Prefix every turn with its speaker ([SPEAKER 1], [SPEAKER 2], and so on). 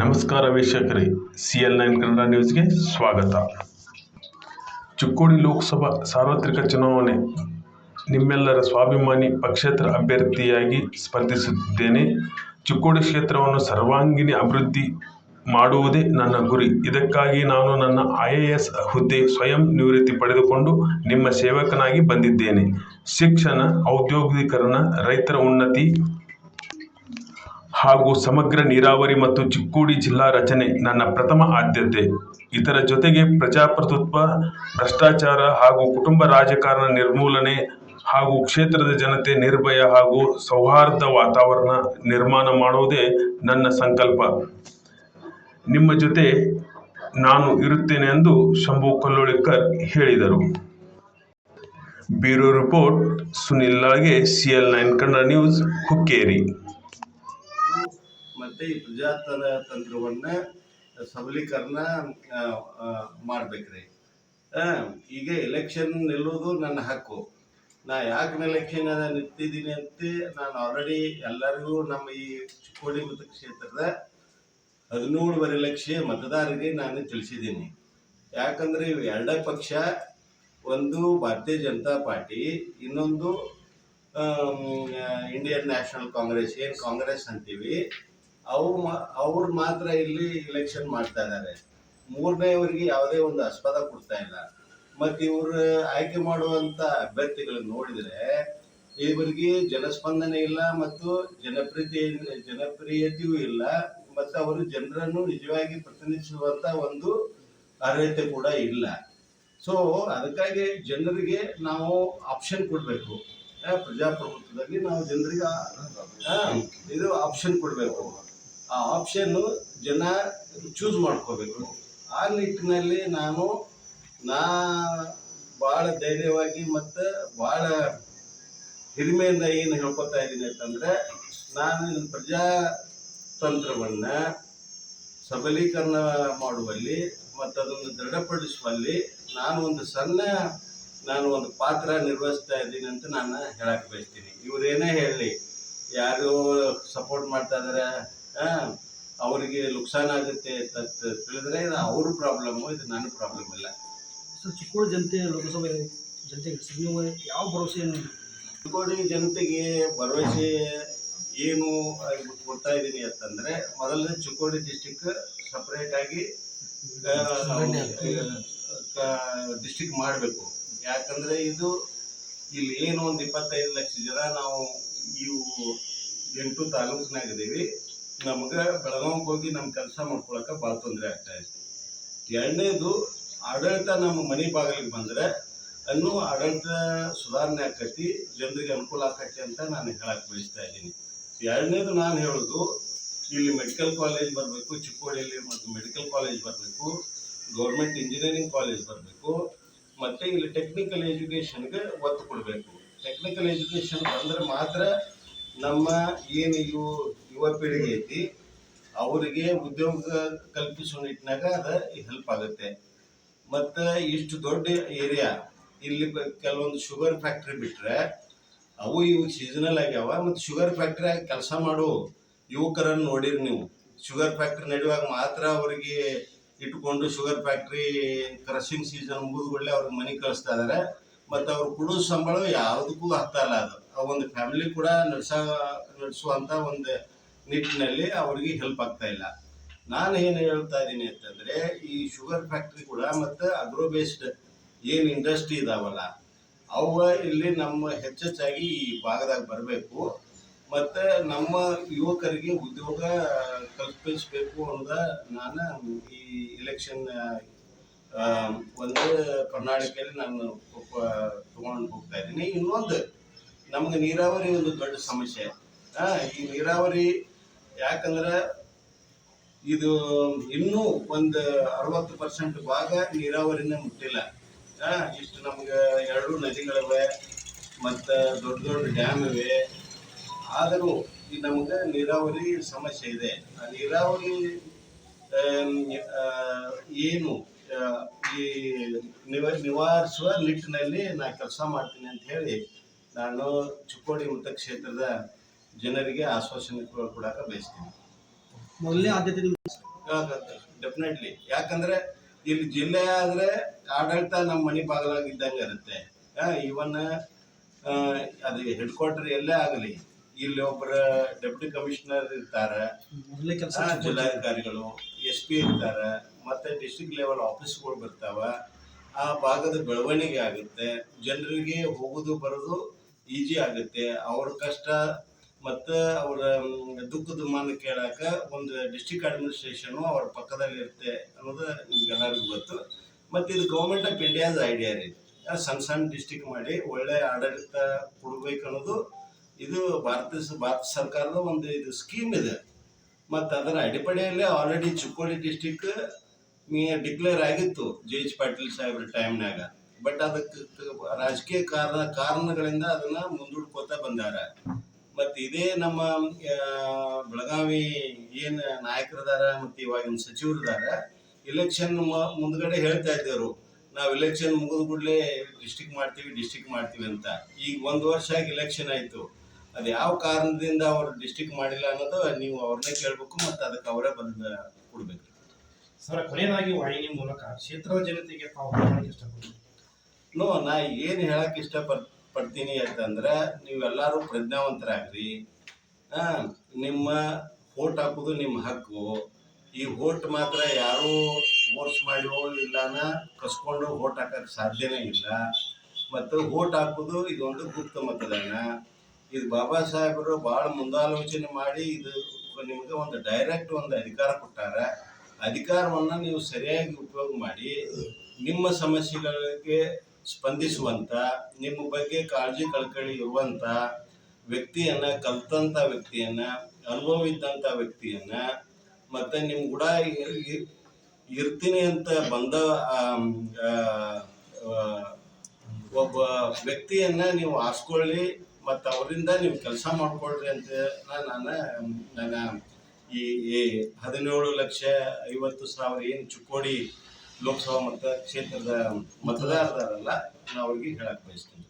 [SPEAKER 1] ನಮಸ್ಕಾರ ವೀಕ್ಷಕರೇ C L nine Kannada ನ್ಯೂಸ್ಗೆ ಸ್ವಾಗತ. ಚಿಕ್ಕೋಡಿ ಲೋಕಸಭಾ ಸಾರ್ವತ್ರಿಕ ಚುನಾವಣೆ, ನಿಮ್ಮೆಲ್ಲರ ಸ್ವಾಭಿಮಾನಿ ಪಕ್ಷೇತರ ಅಭ್ಯರ್ಥಿಯಾಗಿ ಸ್ಪರ್ಧಿಸುತ್ತಿದ್ದೇನೆ ಚಿಕ್ಕೋಡಿ ಕ್ಷೇತ್ರವನ್ನು ಸರ್ವಾಂಗೀಣ ಅಭಿವೃದ್ಧಿ ಮಾಡುವುದೇ ನನ್ನ ಗುರಿ. ಇದಕ್ಕಾಗಿ ನಾನು ನನ್ನ ಐ ಎ ಎಸ್ ಹುದ್ದೆ ಸ್ವಯಂ ನಿವೃತ್ತಿ ಪಡೆದುಕೊಂಡು ನಿಮ್ಮ ಸೇವಕನಾಗಿ ಬಂದಿದ್ದೇನೆ. ಶಿಕ್ಷಣ, ಔದ್ಯೋಗೀಕರಣ, ರೈತರ ಉನ್ನತಿ ಹಾಗೂ ಸಮಗ್ರ ನೀರಾವರಿ ಮತ್ತು ಚಿಕ್ಕೋಡಿ ಜಿಲ್ಲಾ ರಚನೆ ನನ್ನ ಪ್ರಥಮ ಆದ್ಯತೆ. ಇದರ ಜೊತೆಗೆ ಪ್ರಜಾಪ್ರಭುತ್ವ, ಭ್ರಷ್ಟಾಚಾರ ಹಾಗೂ ಕುಟುಂಬ ರಾಜಕಾರಣ ನಿರ್ಮೂಲನೆ ಹಾಗೂ ಕ್ಷೇತ್ರದ ಜನತೆ ನಿರ್ಭಯ ಹಾಗೂ ಸೌಹಾರ್ದ ವಾತಾವರಣ ನಿರ್ಮಾಣ ಮಾಡುವುದೇ ನನ್ನ ಸಂಕಲ್ಪ. ನಿಮ್ಮ ಜೊತೆ ನಾನು ಇರುತ್ತೇನೆ ಎಂದು ಶಂಭು ಕಲ್ಲೋಳಿಕರ್ ಹೇಳಿದರು. Bureau report, Sunil Lage C L nine Kannada news, Hukkeri.
[SPEAKER 2] ಮತ್ತೆ ಈ ಪ್ರಜಾತಂತ್ರವನ್ನ ತಂತ್ರವನ್ನ ಸಬಲೀಕರಣ ಮಾಡ್ಬೇಕ್ರಿ. ಈಗ ಎಲೆಕ್ಷನ್ ನಿಲ್ಲೋದು ನನ್ನ ಹಕ್ಕು. ನಾ ಯಾಕೆ ಎಲೆಕ್ಷನ್ ನಿಂತಿದ್ದೀನಿ ಅಂತ, ನಾನು ಆಲ್ರೆಡಿ ಎಲ್ಲರಿಗೂ ನಮ್ಮ ಈ ಚಿಕ್ಕೋಡಿ ಮತಕ್ಷೇತ್ರದ ಹದಿನೇಳುವರೆ ಲಕ್ಷ ಮತದಾರರಿಗೆ ನಾನು ತಿಳಿಸಿದ್ದೀನಿ. ಯಾಕಂದರೆ ಇವು ಎರಡ ಪಕ್ಷ, ಒಂದು ಭಾರತೀಯ ಜನತಾ ಪಾರ್ಟಿ, ಇನ್ನೊಂದು ಇಂಡಿಯನ್ ನ್ಯಾಷನಲ್ ಕಾಂಗ್ರೆಸ್ ಏನು ಕಾಂಗ್ರೆಸ್ ಅಂತೀವಿ, ಅವು ಅವ್ರು ಮಾತ್ರ ಇಲ್ಲಿ ಇಲೆಕ್ಷನ್ ಮಾಡ್ತಾ ಇದ್ದಾರೆ ಮೂರನೇವರಿಗೆ ಯಾವುದೇ ಒಂದು ಆಸ್ಪದ ಕೊಡ್ತಾ ಇಲ್ಲ. ಮತ್ತು ಇವರು ಆಯ್ಕೆ ಮಾಡುವಂಥ ಅಭ್ಯರ್ಥಿಗಳನ್ನ ನೋಡಿದರೆ, ಇವರಿಗೆ ಜನಸ್ಪಂದನೆ ಇಲ್ಲ ಮತ್ತು ಜನಪ್ರಿಯತೆ, ಜನಪ್ರಿಯತೆಯೂ ಇಲ್ಲ. ಮತ್ತು ಅವರು ಜನರನ್ನು ನಿಜವಾಗಿ ಪ್ರತಿನಿಧಿಸುವಂತ ಒಂದು ಅರ್ಹತೆ ಕೂಡ ಇಲ್ಲ. ಸೊ ಅದಕ್ಕಾಗಿ ಜನರಿಗೆ ನಾವು ಆಪ್ಷನ್ ಕೊಡಬೇಕು. ಪ್ರಜಾಪ್ರಭುತ್ವದಲ್ಲಿ ನಾವು ಜನರಿಗೆ ಇದು ಆಪ್ಷನ್ ಕೊಡಬೇಕು. ಆ ಆಪ್ಷನ್ ಜನ ಚೂಸ್ ಮಾಡ್ಕೋಬೇಕು. ಆ ನಿಟ್ಟಿನಲ್ಲಿ ನಾನು, ನಾ ಭಾಳ ಧೈರ್ಯವಾಗಿ ಮತ್ತು ಭಾಳ ಹಿರಿಮೆಯಿಂದ ಏನು ಹೇಳ್ಕೊತಾ ಇದ್ದೀನಿ ಅಂತಂದ್ರೆ, ನಾನು ಇದು ಪ್ರಜಾತಂತ್ರವನ್ನು ಸಬಲೀಕರಣ ಮಾಡುವಲ್ಲಿ ಮತ್ತು ಅದನ್ನು ದೃಢಪಡಿಸುವಲ್ಲಿ ನಾನು ಒಂದು ಸಣ್ಣ ನಾನು ಒಂದು ಪಾತ್ರ ನಿರ್ವಹಿಸ್ತಾ ಇದ್ದೀನಿ ಅಂತ ನಾನು ಹೇಳಕ್ಕೆ ಬಯಸ್ತೀನಿ. ಇವರೇನೇ ಹೇಳಲಿ ಯಾರು ಸಪೋರ್ಟ್ ಮಾಡ್ತಾ ಇದಾರೆ ಅವರಿಗೆ ನುಕ್ಸಾನ ಆಗುತ್ತೆ ಅಂತ ತಿಳಿದ್ರೆ ಇದು ಅವ್ರ ಪ್ರಾಬ್ಲಮ್ಮು ಇದು ನನ್ನ ಪ್ರಾಬ್ಲಮ್ ಇಲ್ಲ
[SPEAKER 3] ಸರ್ ಚಿಕ್ಕೋಡಿ ಜನತೆ ಲೋಕಸಭೆ ಜನತೆಗೆ ಯಾವ ಭರವಸೆಯನ್ನು
[SPEAKER 2] ಚಿಕ್ಕೋಡಿ ಜನತೆಗೆ ಭರವಸೆ ಏನು ಕೊಡ್ತಾ ಇದ್ದೀನಿ ಅಂತಂದರೆ ಮೊದಲನೇ ಚಿಕ್ಕೋಡಿ ಡಿಸ್ಟಿಕ್ ಸಪ್ರೇಟಾಗಿ ಆಗಿ ಡಿಸ್ಟಿಕ್ ಮಾಡಬೇಕು. ಯಾಕಂದರೆ ಇದು ಇಲ್ಲಿ ಏನು ಒಂದು ಇಪ್ಪತ್ತೈದು ಲಕ್ಷ ಜನ ನಾವು ಇವು ಎಂಟು ತಾಲೂಕಿನಾಗಿದ್ದೀವಿ. ನಮ್ಗೆ ಬೆಳಗಾವಿಗೆ ಹೋಗಿ ನಮ್ಮ ಕೆಲಸ ಮಾಡ್ಕೊಳಕ್ಕೆ ಭಾಳ ತೊಂದರೆ ಆಗ್ತಾ ಇತ್ತು ಎರಡನೇದು ಆಡಳಿತ ನಮ್ಮ ಮನೆ ಬಾಗಿಲಿಗೆ ಬಂದರೆ ಅನ್ನೂ ಆಡಳಿತ ಸುಧಾರಣೆ ಆಕತಿ ಜನರಿಗೆ ಅನುಕೂಲ ಆಕತಿ ಅಂತ ನಾನು ಹೇಳಕ್ಕೆ ಬಯಸ್ತಾ ಇದ್ದೀನಿ. ಎರಡನೇದು ನಾನು ಹೇಳೋದು, ಇಲ್ಲಿ ಮೆಡಿಕಲ್ ಕಾಲೇಜ್ ಬರಬೇಕು, ಚಿಕ್ಕೋಡಿಯಲ್ಲಿ ಮತ್ತು ಮೆಡಿಕಲ್ ಕಾಲೇಜ್ ಬರಬೇಕು ಗೌರ್ಮೆಂಟ್ ಇಂಜಿನಿಯರಿಂಗ್ ಕಾಲೇಜ್ ಬರಬೇಕು, ಮತ್ತು ಇಲ್ಲಿ ಟೆಕ್ನಿಕಲ್ ಎಜುಕೇಷನ್ಗೆ ಒತ್ತು ಕೊಡಬೇಕು. ಟೆಕ್ನಿಕಲ್ ಎಜುಕೇಷನ್ ಬಂದರೆ ಮಾತ್ರ ನಮ್ಮ ಏನು ಇವು ಯುವ ಪೀಳಿಗೆ ಐತಿ, ಅವರಿಗೆ ಉದ್ಯೋಗ ಕಲ್ಪಿಸುವ ನಿಟ್ಟಿನಾಗ ಅದು ಹೆಲ್ಪ್ ಆಗುತ್ತೆ. ಮತ್ತು ಇಷ್ಟು ದೊಡ್ಡ ಏರಿಯಾ ಇಲ್ಲಿ ಕೆಲವೊಂದು ಶುಗರ್ ಫ್ಯಾಕ್ಟ್ರಿ ಬಿಟ್ರೆ ಅವು ಇವು ಸೀಸನಲ್ ಆಗ್ಯಾವ ಮತ್ತು ಶುಗರ್ ಫ್ಯಾಕ್ಟ್ರಿ ಕೆಲಸ ಮಾಡೋ ಯುವಕರನ್ನು ನೋಡಿರಿ ನೀವು. ಶುಗರ್ ಫ್ಯಾಕ್ಟ್ರಿ ನಡೆಯುವಾಗ ಮಾತ್ರ ಅವರಿಗೆ ಇಟ್ಕೊಂಡು ಶುಗರ್ ಫ್ಯಾಕ್ಟ್ರಿ ಕ್ರಶಿಂಗ್ ಸೀಸನ್ ಮುಗಿದ್ಕೊಳ್ಳೆ ಅವ್ರಿಗೆ ಮನೆ ಕಳಿಸ್ತಾ ಇದಾರೆ. ಮತ್ತು ಅವ್ರು ಕೊಡೋ ಸಂಬಳ ಯಾವುದಕ್ಕೂ ಆಗ್ತಾ ಇಲ್ಲ ಅದು. ಆ ಒಂದು ಫ್ಯಾಮಿಲಿ ಕೂಡ ನಡೆಸ ನಡೆಸುವಂಥ ಒಂದು ನಿಟ್ಟಿನಲ್ಲಿ ಅವ್ರಿಗೆ ಹೆಲ್ಪ್ ಆಗ್ತಾ ಇಲ್ಲ. ನಾನು ಏನು ಹೇಳ್ತಾ ಇದ್ದೀನಿ ಅಂತಂದ್ರೆ ಈ ಶುಗರ್ ಫ್ಯಾಕ್ಟ್ರಿ ಕೂಡ ಮತ್ತು ಅಗ್ರೋ ಬೇಸ್ಡ್ ಏನು ಇಂಡಸ್ಟ್ರಿ ಇದಾವಲ್ಲ ಅವು ಇಲ್ಲಿ ನಮ್ಮ ಹೆಚ್ಚೆಚ್ಚಾಗಿ ಈ ಭಾಗದಾಗ ಬರಬೇಕು. ಮತ್ತು ನಮ್ಮ ಯುವಕರಿಗೆ ಉದ್ಯೋಗ ಕಲ್ಪಿಸಬೇಕು ಅಂತ ನಾನು ಈ ಇಲೆಕ್ಷನ್ ಒಂದು ಪ್ರಣಾಳಿಕೆಯಲ್ಲಿ ನಾನು ತಗೊಂಡು ಹೋಗ್ತಾ ಇದ್ದೀನಿ. ಇನ್ನೊಂದು, ನಮ್ಗೆ ನೀರಾವರಿ ಒಂದು ದೊಡ್ಡ ಸಮಸ್ಯೆ. ಈ ನೀರಾವರಿ ಯಾಕಂದ್ರೆ ಇದು ಇನ್ನೂ ಒಂದು ಅರವತ್ತು ಪರ್ಸೆಂಟ್ ಭಾಗ ನೀರಾವರಿನೇ ಮುಟ್ಟಿಲ್ಲ. ಇಷ್ಟು ನಮ್ಗೆ ಎರಡು ನದಿಗಳಿವೆ ಮತ್ತು ದೊಡ್ಡ ದೊಡ್ಡ ಡ್ಯಾಮ್ ಇವೆ. ಆದರೂ ಈ ನಮ್ಗೆ ನೀರಾವರಿ ಸಮಸ್ಯೆ ಇದೆ. ಆ ನೀರಾವರಿ ಏನು ಈ ನಿವ ನಿವಾರಿಸುವ ನಿಟ್ಟಿನಲ್ಲಿ ನಾ ಕೆಲಸ ಮಾಡ್ತೀನಿ ಅಂತ ಹೇಳಿ ನಾನು ಚಿಕ್ಕೋಡಿ ಮತಕ್ಷೇತ್ರದ ಜನರಿಗೆ ಆಶ್ವಾಸನೆ ಕೊಡಾಕ ಬಯಸ್ತೀನಿ.
[SPEAKER 3] ಮೊದಲನೇ ಆದ್ಯತೆ
[SPEAKER 2] ಡೆಫಿನೆಟ್ಲಿ ಯಾಕಂದ್ರೆ ಇಲ್ಲಿ ಜಿಲ್ಲೆ ಆದ್ರೆ ಆಡಳಿತ ನಮ್ಮ ಮನೆ ಬಾಗಲಾಗಿದ್ದಂಗೆ ಇರುತ್ತೆ. ಇವನ್ ಅದು ಹೆಡ್ ಕ್ವಾರ್ಟರ್ ಎಲ್ಲೇ ಆಗಲಿ ಇಲ್ಲಿ ಒಬ್ಬರ ಡೆಪ್ಯೂಟಿ ಕಮಿಷನರ್ ಇರ್ತಾರೆ. ಜಿಲ್ಲಾಧಿಕಾರಿಗಳು ಎಸ್ ಪಿ ಇರ್ತಾರೆ ಮತ್ತೆ ಡಿಸ್ಟ್ರಿಕ್ಟ್ ಲೆವೆಲ್ ಆಫೀಸ್ಗಳು ಬರ್ತಾವ. ಆ ಭಾಗದ ಬೆಳವಣಿಗೆ ಆಗುತ್ತೆ. ಜನರಿಗೆ ಹೋಗೋದು ಬರೋದು ಈಜಿ ಆಗುತ್ತೆ. ಅವ್ರ ಕಷ್ಟ ಮತ್ತು ಅವರ ದುಃಖ ದುಮ್ಮಾನ ಕೇಳಾಕ ಒಂದು ಡಿಸ್ಟ್ರಿಕ್ಟ್ ಅಡ್ಮಿನಿಸ್ಟ್ರೇಷನು ಅವ್ರ ಪಕ್ಕದಲ್ಲಿ ಇರುತ್ತೆ ಅನ್ನೋದು ನಿಮ್ಗೆಲ್ಲರಿಗೂ ಗೊತ್ತು. ಮತ್ತು ಇದು ಗೌರ್ಮೆಂಟ್ ಆಫ್ ಇಂಡಿಯಾದ ಐಡಿಯಾ ರೀ. ಸಣ್ಣ ಸಣ್ಣ ಡಿಸ್ಟಿಕ್ ಮಾಡಿ ಒಳ್ಳೆ ಆಡಳಿತ ಕೊಡ್ಬೇಕು ಅನ್ನೋದು ಇದು ಭಾರತ ಭಾರತ ಸರ್ಕಾರದ ಒಂದು ಇದು ಸ್ಕೀಮ್ ಇದೆ. ಮತ್ತು ಅದರ ಅಡಿಪಡೆಯಲ್ಲಿ ಆಲ್ರೆಡಿ ಚಿಕ್ಕೋಡಿ ಡಿಸ್ಟಿಕ್ ಡಿಕ್ಲೇರ್ ಆಗಿತ್ತು ಜೆ ಎಚ್ ಪಾಟೀಲ್ ಸಾಹೇಬ್ರ ಟೈಮ್ನಾಗ ಬಟ್ ಅದಕ್ಕೆ ರಾಜಕೀಯ ಕಾರಣ, ಕಾರಣಗಳಿಂದ ಅದನ್ನ ಮುಂದೂಡ್ಕೋತಾ ಬಂದಾರ. ಮತ್ತು ಇದೇ ನಮ್ಮ ಬೆಳಗಾವಿ ಏನು ನಾಯಕರದಾರ ಮತ್ತು ಇವಾಗಿನ ಸಚಿವರದಾರ ಇಲೆಕ್ಷನ್ ಮುಂದ್ಗಡೆ ಹೇಳ್ತಾ ಇದ್ದೇವರು ನಾವು ಇಲೆಕ್ಷನ್ ಮುಗಿದ ಕೂಡಲೇ ಡಿಸ್ಟಿಕ್ ಮಾಡ್ತೀವಿ ಡಿಸ್ಟಿಕ್ ಮಾಡ್ತೀವಿ ಅಂತ. ಈಗ ಒಂದು ವರ್ಷ ಆಗಿ ಇಲೆಕ್ಷನ್ ಆಯಿತು. ಅದು ಯಾವ ಕಾರಣದಿಂದ ಅವರು ಡಿಸ್ಟಿಕ್ ಮಾಡಿಲ್ಲ ಅನ್ನೋದು ನೀವು ಅವ್ರನ್ನೇ ಕೇಳಬೇಕು ಮತ್ತು ಅದಕ್ಕೆ ಅವರೇ ಬಂದು ಕೊಡ್ಬೇಕು.
[SPEAKER 4] ಸರ್ ಕೊನೆಯದಾಗಿ ವಾಹಿನಿ ಮೂಲಕ ಕ್ಷೇತ್ರದ ಜನತೆಗೆ ತಾವು ಹೇಳಕ್ಕೆ ಇಷ್ಟಪಡ್ತೀನಿ
[SPEAKER 2] ನೋ ನಾ ಏನು ಹೇಳಕ್ ಇಷ್ಟಪಡ್ ಪಡ್ತೀನಿ ಅಂತಂದ್ರೆ ನೀವೆಲ್ಲರೂ ಪ್ರಜ್ಞಾವಂತರಾಗ್ರಿ. ನಿಮ್ಮ ವೋಟ್ ಹಾಕೋದು ನಿಮ್ಮ ಹಕ್ಕು. ಈ ವೋಟ್ ಮಾತ್ರ ಯಾರೂ ಫೋರ್ಸ್ ಮಾಡಿವೋ ಇಲ್ಲಾನ ಕಸ್ಕೊಂಡು ವೋಟ್ ಹಾಕಕ್ಕೆ ಸಾಧ್ಯನೇ ಇಲ್ಲ. ಮತ್ತು ವೋಟ್ ಹಾಕೋದು ಇದೊಂದು ಗುಪ್ತ ಮತದಾನ. ಇದು ಬಾಬಾ ಸಾಹೇಬರು ಭಾಳ ಮುಂದಾಲೋಚನೆ ಮಾಡಿ ಇದು ನಿಮಗೆ ಒಂದು ಡೈರೆಕ್ಟ್ ಒಂದು ಅಧಿಕಾರ ಕೊಟ್ಟಾರ. ಅಧಿಕಾರವನ್ನು ನೀವು ಸರಿಯಾಗಿ ಉಪಯೋಗ ಮಾಡಿ ನಿಮ್ಮ ಸಮಸ್ಯೆಗಳಿಗೆ ಸ್ಪಂದಿಸುವಂತ, ನಿಮ್ಮ ಬಗ್ಗೆ ಕಾಳಜಿ ಕಳ್ಕಳಿ ಇರುವಂತ ವ್ಯಕ್ತಿಯನ್ನ, ಕಲ್ತಂತ ವ್ಯಕ್ತಿಯನ್ನ ಅನುಭವ ಇದ್ದಂತ ವ್ಯಕ್ತಿಯನ್ನ, ಮತ್ತೆ ನಿಮ್ ಕೂಡ ಇರ್- ಇರ್- ಇರ್ತೀನಿ ಅಂತ ಬಂದ ಒಬ್ಬ ವ್ಯಕ್ತಿಯನ್ನ ನೀವು ಆರಿಸ್ಕೊಳ್ಳಿ, ಮತ್ತು ಅವರಿಂದ ನೀವು ಕೆಲಸ ಮಾಡ್ಕೊಳ್ರಿ ಅಂತ ನಾನು ನನ್ನ ಈ ಹದಿನೇಳು ಲಕ್ಷ ಐವತ್ತು ಸಾವಿರ ಏನು ಚಿಕ್ಕೋಡಿ ಲೋಕಸಭಾ ಮತ ಕ್ಷೇತ್ರದ ಮತದಾರರಲ್ಲ ನಾವು ಅವ್ರಿಗೆ ಹೇಳಕ್ ಬಯಸ್ತೀನಿ